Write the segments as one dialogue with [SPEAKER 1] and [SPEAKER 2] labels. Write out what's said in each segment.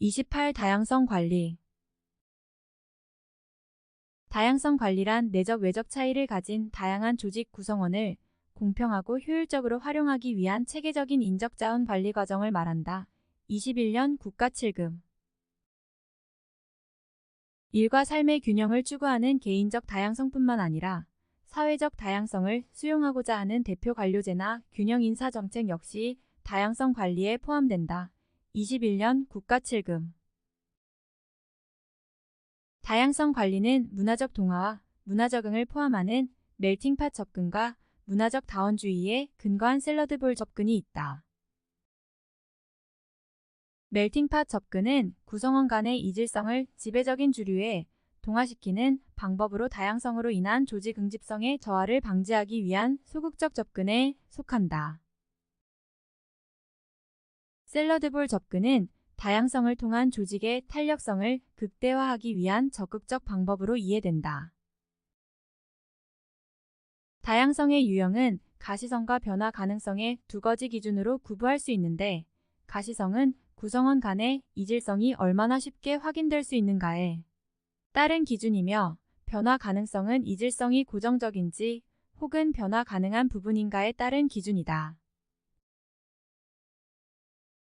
[SPEAKER 1] 28. 다양성 관리 다양성 관리란 내적 외적 차이를 가진 다양한 조직 구성원을 공평하고 효율적으로 활용하기 위한 체계적인 인적 자원 관리 과정을 말한다. 21년 국가 7금 일과 삶의 균형을 추구하는 개인적 다양성뿐만 아니라 사회적 다양성을 수용하고자 하는 대표 관료제나 균형 인사 정책 역시 다양성 관리에 포함된다. 21년 국가 7금 다양성 관리는 문화적 동화와 문화 적응을 포함하는 멜팅팟 접근과 문화적 다원주의에 근거한 샐러드볼 접근이 있다. 멜팅팟 접근은 구성원 간의 이질성을 지배적인 주류에 동화시키는 방법으로 다양성으로 인한 조직 응집성의 저하를 방지하기 위한 소극적 접근에 속한다. 샐러드볼 접근은 다양성을 통한 조직의 탄력성을 극대화하기 위한 적극적 방법으로 이해된다. 다양성의 유형은 가시성과 변화 가능성의 두 가지 기준으로 구분할 수 있는데 가시성은 구성원 간의 이질성이 얼마나 쉽게 확인될 수 있는가에 따른 기준이며 변화 가능성은 이질성이 고정적인지 혹은 변화 가능한 부분인가에 따른 기준이다.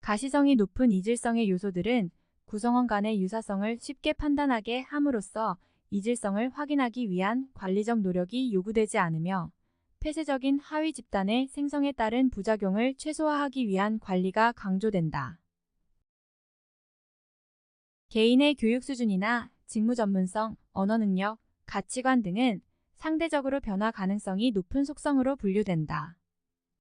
[SPEAKER 1] 가시성이 높은 이질성의 요소들은 구성원 간의 유사성을 쉽게 판단하게 함으로써 이질성을 확인하기 위한 관리적 노력이 요구되지 않으며 폐쇄적인 하위 집단의 생성에 따른 부작용을 최소화하기 위한 관리가 강조된다. 개인의 교육 수준이나 직무 전문성, 언어 능력, 가치관 등은 상대적으로 변화 가능성이 높은 속성으로 분류된다.